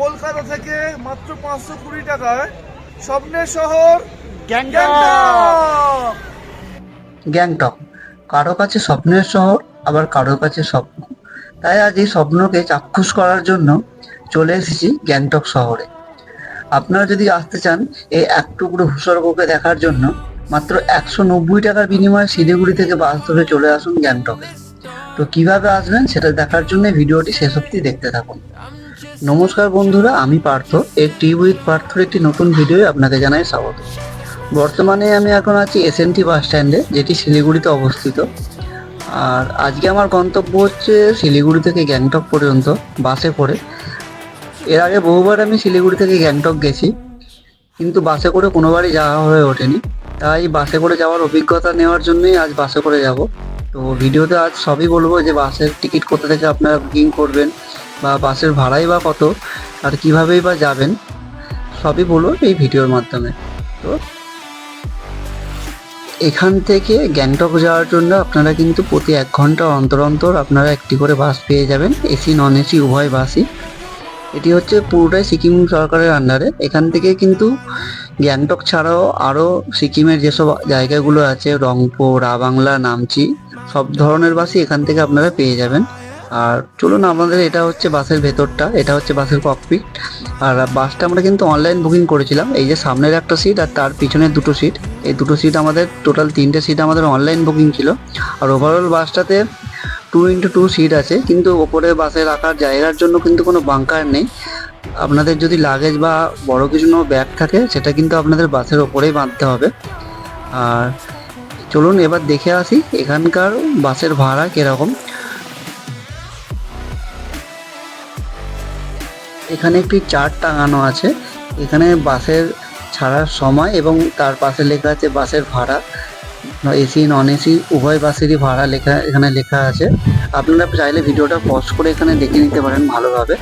কলকাতা থেকে মাত্র পাঁচশো কুড়ি টাকায় স্বপ্নের শহর গ্যাংটক। গ্যাংটক। কারও কাছে স্বপ্নের শহর আবার কারও কাছে স্বপ্ন। তাই আজ এই স্বপ্নকে চাক্ষুষ করার জন্য চলে এসেছি গ্যাংটক শহরে। আপনারা যদি আসতে চান এই এক টুকরো ভূস্বর্গকে দেখার জন্য মাত্র একশো নব্বই টাকার বিনিময়ে শিলিগুড়ি থেকে বাস ধরে চলে আসুন গ্যাংটকে। তো কীভাবে আসবেন সেটা দেখার জন্য ভিডিওটি শেষ অবধি দেখতে থাকুন। নমস্কার বন্ধুরা, আমি পার্থ। এই টি উইথ পার্থর একটি নতুন ভিডিওয়ে আপনাকে জানাই স্বাগত। বর্তমানে আমি এখন আছি এসএনটি বাস স্ট্যান্ডে যেটি শিলিগুড়িতে অবস্থিত। আর আজকে আমার গন্তব্য হচ্ছে শিলিগুড়ি থেকে গ্যাংটক পর্যন্ত বাসে করে। এর আগে বহুবার আমি শিলিগুড়ি থেকে গ্যাংটক গেছি, কিন্তু বাসে করে কোনোবারই যাওয়া হয়ে ওঠেনি। তাই বাসে করে যাওয়ার অভিজ্ঞতা নেওয়ার জন্যই আজ বাসে করে যাব। তো ভিডিওতে আজ সবই বলব যে বাসের টিকিট কোথা থেকে আপনারা বুকিং করবেন বা বাসের ভাড়াই বা কত, আর কীভাবেই বা যাবেন, সবই বলব এই ভিডিওর মাধ্যমে। তো এখান থেকে গ্যাংটক যাওয়ার জন্য আপনারা কিন্তু প্রতি এক ঘণ্টা অন্তর অন্তর আপনারা একটি করে বাস পেয়ে যাবেন, এসি, নন এসি, উভয় বাসই। এটি হচ্ছে পুরোটাই সিকিম সরকারের আন্ডারে এখান থেকে কিন্তু গ্যাংটক ছাড়াও আরও সিকিমের যেসব জায়গাগুলো আছে, রংপুর, রাবাংলা, নামচি, সব ধরনের বাসই এখান থেকে আপনারা পেয়ে যাবেন। আর চলুন আমাদের এটা হচ্ছে বাসের ভেতরটা, এটা হচ্ছে বাসের ককপিট আর বাসটা আমরা কিন্তু অনলাইন বুকিং করেছিলাম, এই যে সামনের একটা সিট আর তার পিছনের দুটো সিট এই দুটো সিট আমাদের টোটাল তিনটে সিট আমাদের অনলাইন বুকিং ছিল। আর ওভারঅল বাসটাতে টু ইন্টু টু সিট আছে, কিন্তু ওপরে বাসে রাখার জায়গার জন্য কিন্তু কোনো বাঙ্কার নেই। আপনাদের যদি লাগেজ বা বড় কিছু ব্যাগ থাকে, সেটা কিন্তু আপনাদের বাসের ওপরেই বাঁধতে হবে। আর চলুন এবার দেখে আসি, এখানকার বাসের ভাড়া কীরকম। এখানে একটি চার্ট টাঙানো আছে। এখানে বাসের ছাড়ার সময় এবং তার পাশে লেখা আছে বাসের ভাড়া। এসি নন এসি উভয় বাসেরই ভাড়া লেখা, এখানে লেখা আছে। আপনারা চাইলে ভিডিওটা পজ করে এখানে দেখে নিতে পারেন ভালোভাবে।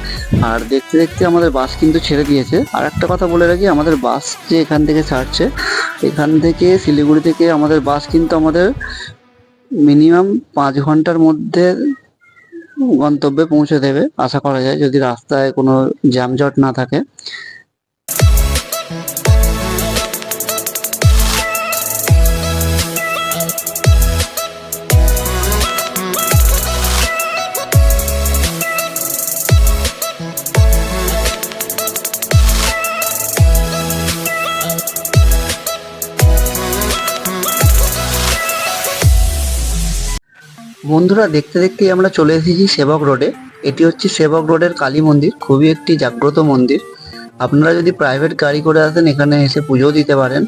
আর দেখতে দেখতে আমাদের বাস কিন্তু ছেড়ে দিয়েছে। আর একটা কথা বলে রাখি, আমাদের বাস যে এখান থেকে ছাড়ছে, এখান থেকে শিলিগুড়ি থেকে আমাদের বাস কিন্তু আমাদের মিনিমাম পাঁচ ঘণ্টার মধ্যে গন্তব্যে পৌঁছে দেবে। আশা করা যায় যদি রাস্তায় কোনো জ্যামজট না থাকে। বন্ধুরা, দেখতে দেখতেই আমরা চলে এসেছি সেবক রোডে। এটি হচ্ছে সেবক রোডের কালী মন্দির, খুবই একটি জাগ্রত মন্দির। আপনারা যদি প্রাইভেট গাড়ি করে আসেন, এখানে এসে পুজো দিতে পারেন।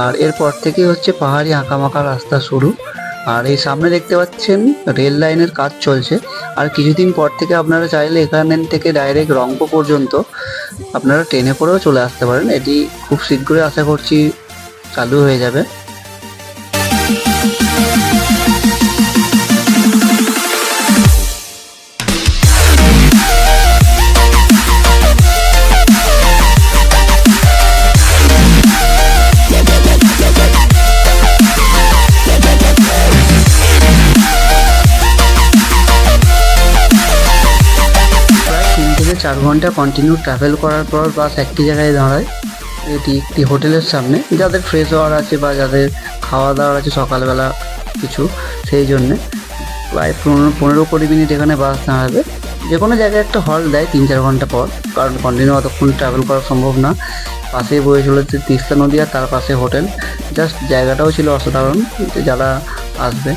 আর এরপর থেকেই হচ্ছে পাহাড়ি আঁকামাকা রাস্তা শুরু। আর এই সামনে দেখতে পাচ্ছেন রেল লাইনের কাজ চলছে। আর কিছুদিন পর থেকে আপনারা চাইলে এখান থেকে ডাইরেক্ট রংপুর পর্যন্ত আপনারা ট্রেনে করেও চলে আসতে পারেন। এটি খুব শীঘ্রই আশা করছি চালু হয়ে যাবে। চার ঘণ্টা কন্টিনিউ ট্রাভেল করার পর বাস একটি জায়গায় দাঁড়ায়। এটি একটি হোটেলের সামনে। যাদের ফ্রেশ হওয়ার আছে বা যাদের খাওয়া দাওয়ার আছে সকালবেলা কিছু, সেই জন্যে প্রায় পনেরো পনেরো কুড়ি মিনিট এখানে বাস দাঁড়াবে। যে কোনো জায়গায় একটা হল দেয় তিন চার ঘণ্টা পর, কারণ কন্টিনিউ অতক্ষণ ট্রাভেল করা সম্ভব না। পাশেই বয়ে চলেছে তিস্তা নদী আর তার পাশে হোটেল। জাস্ট জায়গাটাও ছিল অসাধারণ যারা আসবে।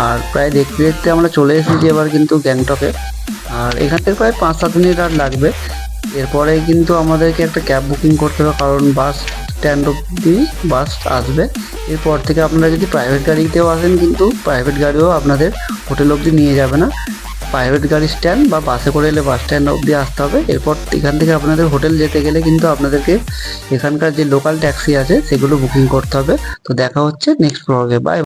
আর প্রায় দেখতে দেখতে আমরা চলে এসেছি এবার কিন্তু গ্যাংটকে। আর এখান থেকে প্রায় পাঁচ সাত মিনিট আর লাগবে। এরপরে কিন্তু আমাদেরকে একটা ক্যাব বুকিং করতে হবে, কারণ বাস স্ট্যান্ড অব্দি বাস আসবে। এরপর থেকে আপনারা যদি প্রাইভেট গাড়িতেও আসেন কিন্তু প্রাইভেট গাড়িও আপনাদের হোটেল অবধি নিয়ে যাবে না। প্রাইভেট গাড়ি স্ট্যান্ড বা বাসে করে এলে বাস স্ট্যান্ড অবধি আসতে হবে। এরপর এখান থেকে আপনাদের হোটেল যেতে গেলে কিন্তু আপনাদেরকে এখানকার যে লোকাল ট্যাক্সি আছে, সেগুলো বুকিং করতে হবে। তো দেখা হচ্ছে নেক্সট ব্লগে বাই